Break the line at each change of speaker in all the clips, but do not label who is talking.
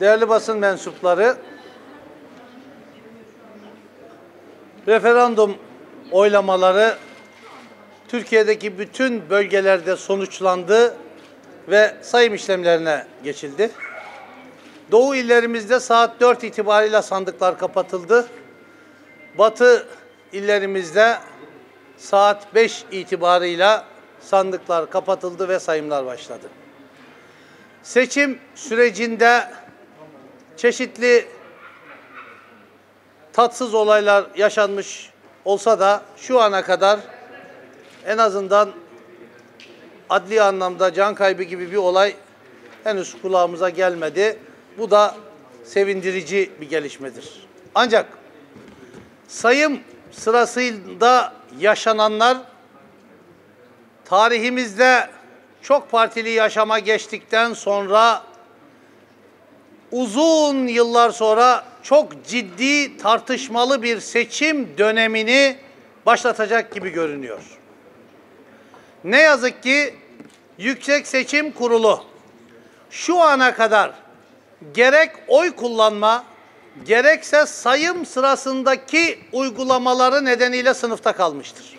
değerli basın mensupları, referandum oylamaları Türkiye'deki bütün bölgelerde sonuçlandı ve sayım işlemlerine geçildi. Doğu illerimizde saat 4 itibariyle sandıklar kapatıldı. Batı illerimizde saat 5 itibarıyla sandıklar kapatıldı ve sayımlar başladı. Seçim sürecinde çeşitli tatsız olaylar yaşanmış olsa da şu ana kadar en azından adli anlamda can kaybı gibi bir olay henüz kulağımıza gelmedi. Bu da sevindirici bir gelişmedir. Ancak sayım sırasında yaşananlar tarihimizde çok partili yaşama geçtikten sonra uzun yıllar sonra çok ciddi tartışmalı bir seçim dönemini başlatacak gibi görünüyor. Ne yazık ki Yüksek Seçim Kurulu şu ana kadar gerek oy kullanma gerekse sayım sırasındaki uygulamaları nedeniyle sınıfta kalmıştır.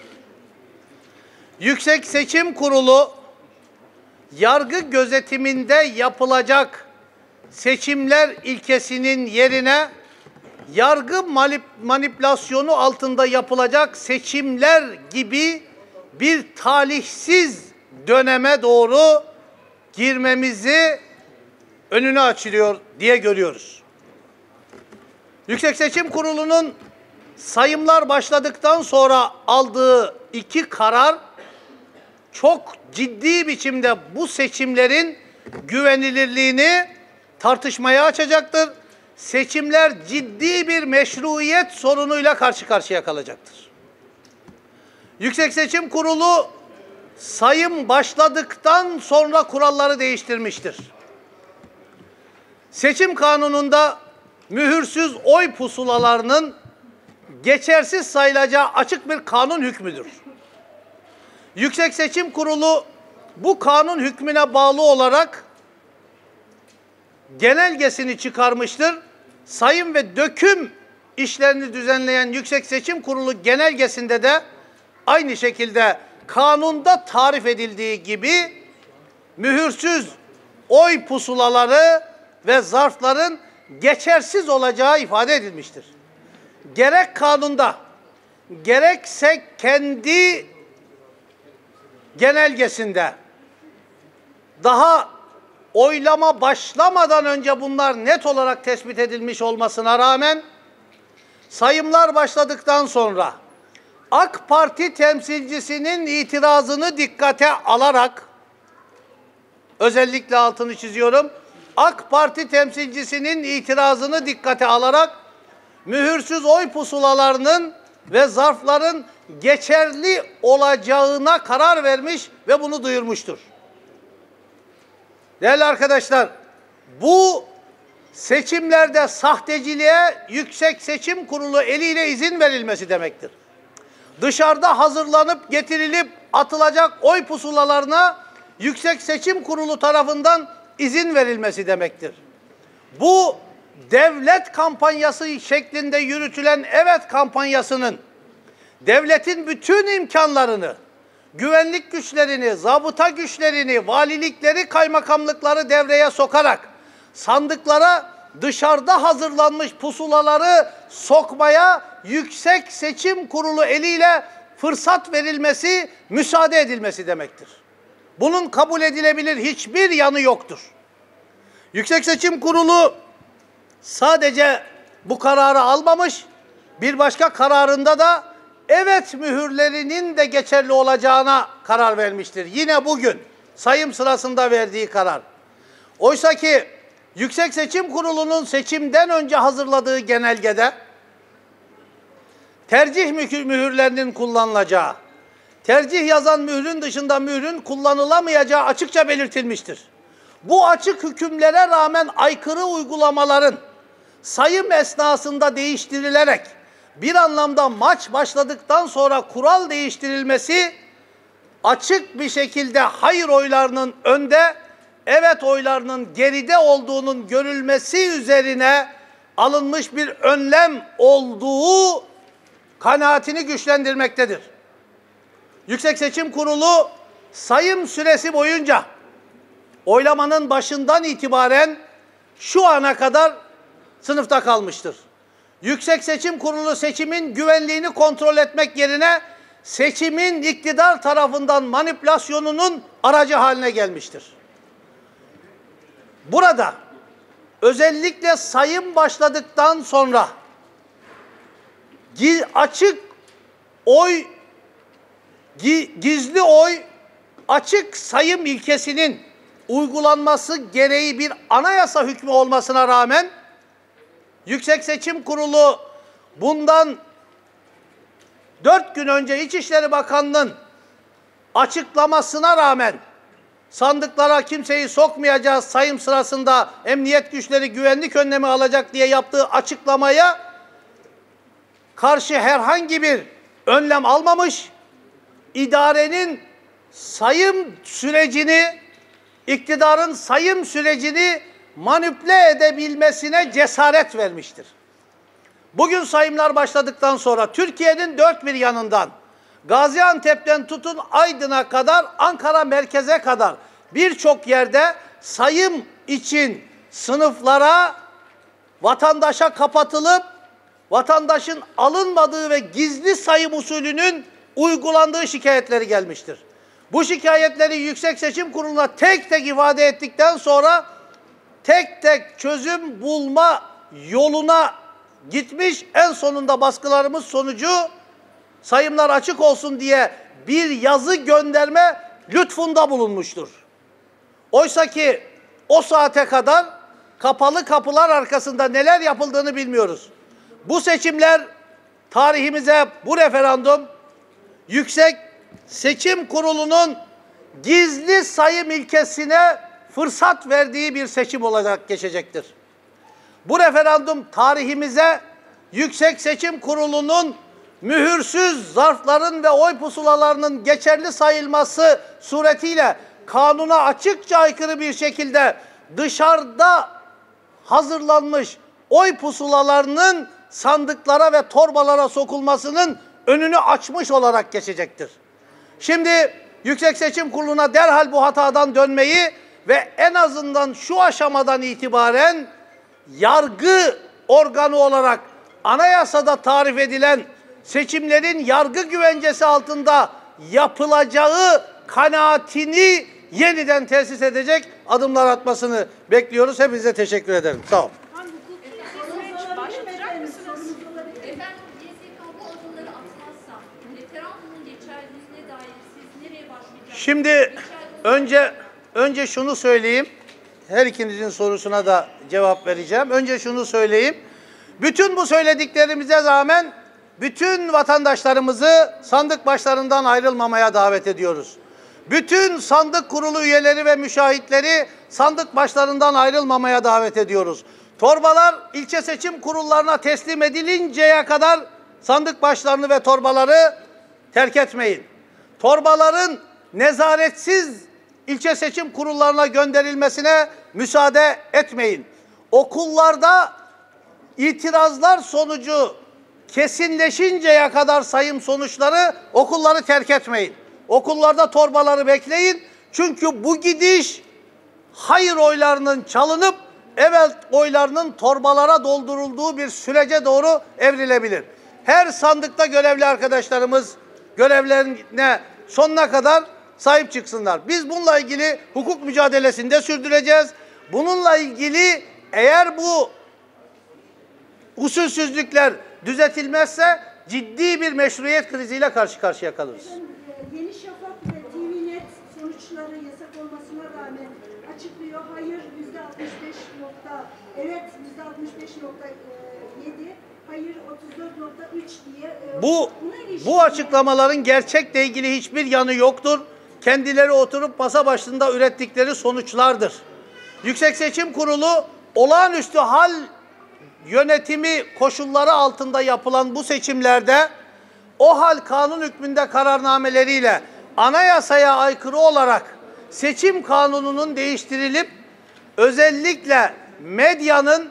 Yüksek Seçim Kurulu yargı gözetiminde yapılacak seçimler ilkesinin yerine yargı manipülasyonu altında yapılacak seçimler gibi bir talihsiz döneme doğru girmemizi önünü açılıyor diye görüyoruz. Yüksek Seçim Kurulu'nun sayımlar başladıktan sonra aldığı iki karar çok ciddi biçimde bu seçimlerin güvenilirliğini tartışmaya açacaktır. Seçimler ciddi bir meşruiyet sorunuyla karşı karşıya kalacaktır. Yüksek Seçim Kurulu sayım başladıktan sonra kuralları değiştirmiştir. Seçim kanununda mühürsüz oy pusulalarının geçersiz sayılacağı açık bir kanun hükmüdür. Yüksek Seçim Kurulu bu kanun hükmüne bağlı olarak genelgesini çıkarmıştır. Sayım ve döküm işlerini düzenleyen Yüksek Seçim Kurulu genelgesinde de aynı şekilde kanunda tarif edildiği gibi mühürsüz oy pusulaları ve zarfların geçersiz olacağı ifade edilmiştir. Gerek kanunda gerekse kendi genelgesinde daha oylama başlamadan önce bunlar net olarak tespit edilmiş olmasına rağmen sayımlar başladıktan sonra AK Parti temsilcisinin itirazını dikkate alarak özellikle altını çiziyorum. AK Parti temsilcisinin itirazını dikkate alarak mühürsüz oy pusulalarının ve zarfların geçerli olacağına karar vermiş ve bunu duyurmuştur. Değerli arkadaşlar, bu seçimlerde sahteciliğe Yüksek Seçim Kurulu eliyle izin verilmesi demektir. Dışarıda hazırlanıp getirilip atılacak oy pusulalarına Yüksek Seçim Kurulu tarafından izin verilmesi demektir. Bu devlet kampanyası şeklinde yürütülen evet kampanyasının devletin bütün imkanlarını, güvenlik güçlerini, zabıta güçlerini, valilikleri, kaymakamlıkları devreye sokarak sandıklara dışarıda hazırlanmış pusulaları sokmaya yüksek seçim kurulu eliyle fırsat verilmesi, müsaade edilmesi demektir. Bunun kabul edilebilir hiçbir yanı yoktur. Yüksek Seçim Kurulu sadece bu kararı almamış, bir başka kararında da evet mühürlerinin de geçerli olacağına karar vermiştir. Yine bugün sayım sırasında verdiği karar. Oysa ki Yüksek Seçim Kurulu'nun seçimden önce hazırladığı genelgede tercih mühürlerinin kullanılacağı, tercih yazan mührün dışında mührün kullanılamayacağı açıkça belirtilmiştir. Bu açık hükümlere rağmen aykırı uygulamaların sayım esnasında değiştirilerek bir anlamda maç başladıktan sonra kural değiştirilmesi açık bir şekilde hayır oylarının önde, evet oylarının geride olduğunun görülmesi üzerine alınmış bir önlem olduğu kanaatini güçlendirmektedir. Yüksek Seçim Kurulu sayım süresi boyunca oylamanın başından itibaren şu ana kadar sınıfta kalmıştır. Yüksek Seçim Kurulu seçimin güvenliğini kontrol etmek yerine seçimin iktidar tarafından manipülasyonunun aracı haline gelmiştir. Burada özellikle sayım başladıktan sonra açık oy gi- gizli oy açık sayım ilkesinin uygulanması gereği bir anayasa hükmü olmasına rağmen Yüksek Seçim Kurulu bundan dört gün önce İçişleri Bakanlığı'nın açıklamasına rağmen sandıklara kimseyi sokmayacağız sayım sırasında emniyet güçleri güvenlik önlemi alacak diye yaptığı açıklamaya karşı herhangi bir önlem almamış, idarenin sayım sürecini, iktidarın sayım sürecini manipüle edebilmesine cesaret vermiştir. Bugün sayımlar başladıktan sonra Türkiye'nin dört bir yanından Gaziantep'ten tutun Aydın'a kadar, Ankara merkeze kadar birçok yerde sayım için sınıflara vatandaşa kapatılıp vatandaşın alınmadığı ve gizli sayım usulünün uygulandığı şikayetleri gelmiştir. Bu şikayetleri Yüksek Seçim Kurulu'na tek tek ifade ettikten sonra tek tek çözüm bulma yoluna gitmiş. En sonunda baskılarımız sonucu sayımlar açık olsun diye bir yazı gönderme lütfunda bulunmuştur. Oysa ki o saate kadar kapalı kapılar arkasında neler yapıldığını bilmiyoruz. Bu seçimler tarihimize bu referandum Yüksek Seçim Kurulu'nun gizli sayım ilkesine fırsat verdiği bir seçim olarak geçecektir. Bu referandum tarihimize Yüksek Seçim Kurulu'nun mühürsüz zarfların ve oy pusulalarının geçerli sayılması suretiyle kanuna açıkça aykırı bir şekilde dışarıda hazırlanmış oy pusulalarının sandıklara ve torbalara sokulmasının önünü açmış olarak geçecektir. Şimdi Yüksek Seçim Kurulu'na derhal bu hatadan dönmeyi ve en azından şu aşamadan itibaren yargı organı olarak anayasada tarif edilen seçimlerin yargı güvencesi altında yapılacağı kanaatini yeniden tesis edecek adımlar atmasını bekliyoruz. Hepinize teşekkür ederim. Sağ olun. Şimdi önce önce şunu söyleyeyim. Her ikinizin sorusuna da cevap vereceğim. Önce şunu söyleyeyim. Bütün bu söylediklerimize rağmen bütün vatandaşlarımızı sandık başlarından ayrılmamaya davet ediyoruz. Bütün sandık kurulu üyeleri ve müşahitleri sandık başlarından ayrılmamaya davet ediyoruz. Torbalar ilçe seçim kurullarına teslim edilinceye kadar sandık başlarını ve torbaları terk etmeyin. Torbaların nezaretsiz ilçe seçim kurullarına gönderilmesine müsaade etmeyin. Okullarda itirazlar sonucu kesinleşinceye kadar sayım sonuçları okulları terk etmeyin. Okullarda torbaları bekleyin. Çünkü bu gidiş hayır oylarının çalınıp evet oylarının torbalara doldurulduğu bir sürece doğru evrilebilir. Her sandıkta görevli arkadaşlarımız görevlerine sonuna kadar sahip çıksınlar. Biz bununla ilgili hukuk mücadelesinde sürdüreceğiz. Bununla ilgili eğer bu usulsüzlükler düzeltilmezse ciddi bir meşruiyet kriziyle karşı karşıya kalırız.
Yeni Şafak ve TVNet sonuçları yasak olmasına rağmen açıklıyor. Hayır yüzde 65 nokta, evet yüzde 65 nokta 7, hayır 34 nokta 3 diye. e,
Bu bu açıklamaların gerçekle ilgili hiçbir yanı yoktur. Kendileri oturup masa başında ürettikleri sonuçlardır. Yüksek Seçim Kurulu olağanüstü hal yönetimi koşulları altında yapılan bu seçimlerde o hal kanun hükmünde kararnameleriyle anayasaya aykırı olarak seçim kanununun değiştirilip özellikle medyanın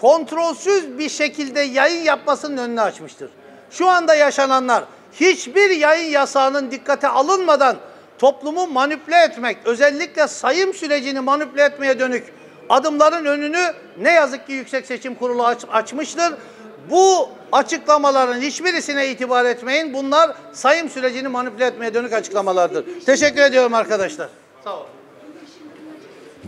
kontrolsüz bir şekilde yayın yapmasının önünü açmıştır. Şu anda yaşananlar hiçbir yayın yasağının dikkate alınmadan toplumu manipüle etmek, özellikle sayım sürecini manipüle etmeye dönük adımların önünü ne yazık ki Yüksek Seçim Kurulu aç- açmıştır. Bu açıklamaların hiçbirisine itibar etmeyin. Bunlar sayım sürecini manipüle etmeye dönük açıklamalardır. Teşekkür ediyorum arkadaşlar. Sağ olun.